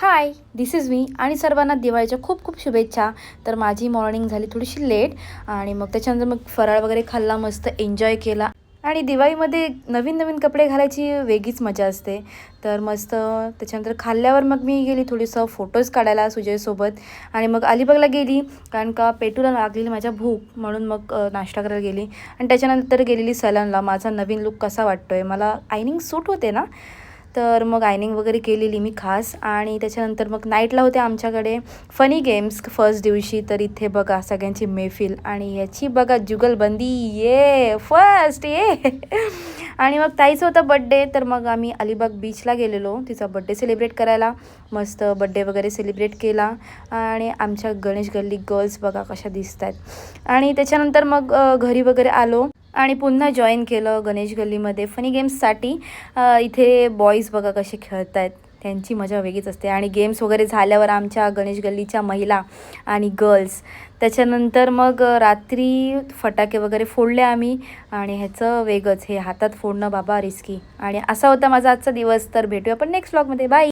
Hi this is me आणि सर्वांना दिवाळीच्या खूप खूप शुभेच्छा. तर माझी मॉर्निंग झाली थोडीशी लेट आणि मग त्याच्यानंतर मग फराळ वगैरे खाल्ला मस्त एन्जॉय केला. आणि दिवाळीमध्ये नवीन नवीन कपडे घालायची वेगळीच मजा असते. तर मस्त त्याच्यानंतर खाल्ल्यावर मग मी गेली थोडीसं फोटोज काढायला सुजयसोबत आणि मग अलिबागला गेली कारण का पेटूला लागलेली माझ्या भूक म्हणून मग नाश्ता करायला गेली. आणि त्याच्यानंतर गेलेली सलनला. माझा नवीन लुक कसा वाटतो आहे मला आयनिंग सूट होते ना? तर मग आयनिंग वगैरे केलेली मी खास. आणि त्याच्यानंतर मग नाईटला होते आमच्याकडे फनी गेम्स फर्स्ट दिवशी. तर इथे बघा सगळ्यांची मेफिल. आणि याची बघा जुगलबंदी. ये फर्स्ट ये. आणि मग ताईचं होता बड्डे तर मग आम्ही अलिबाग बीचला गेलेलो. तिचा बड्डे सेलिब्रेट करायला. मस्त बड्डे वगैरे सेलिब्रेट केला. आणि आमच्या गणेश गल्ली गर्ल्स बघा कशा दिसत आहेत आणि त्याच्यानंतर मग घरी वगैरे आलो. आणि पुन्हा जॉईन केलं गणेश गल्लीमध्ये. फनी गेम्ससाठी इथे बॉईज बघा कसे खेळत आहेत त्यांची मजा वेगळीच असते. आणि गेम्स वगैरे झाल्यावर आमच्या गणेश गल्लीच्या महिला आणि गर्ल्स त्याच्यानंतर मग रात्री फटाके वगैरे फोडले आम्ही. आणि ह्याचं वेगच हे हातात फोडणं बाबा रिस्की आणि असा होता माझा आजचा दिवस. तर भेटूया आपण नेक्स्ट ब्लॉगमध्ये बाय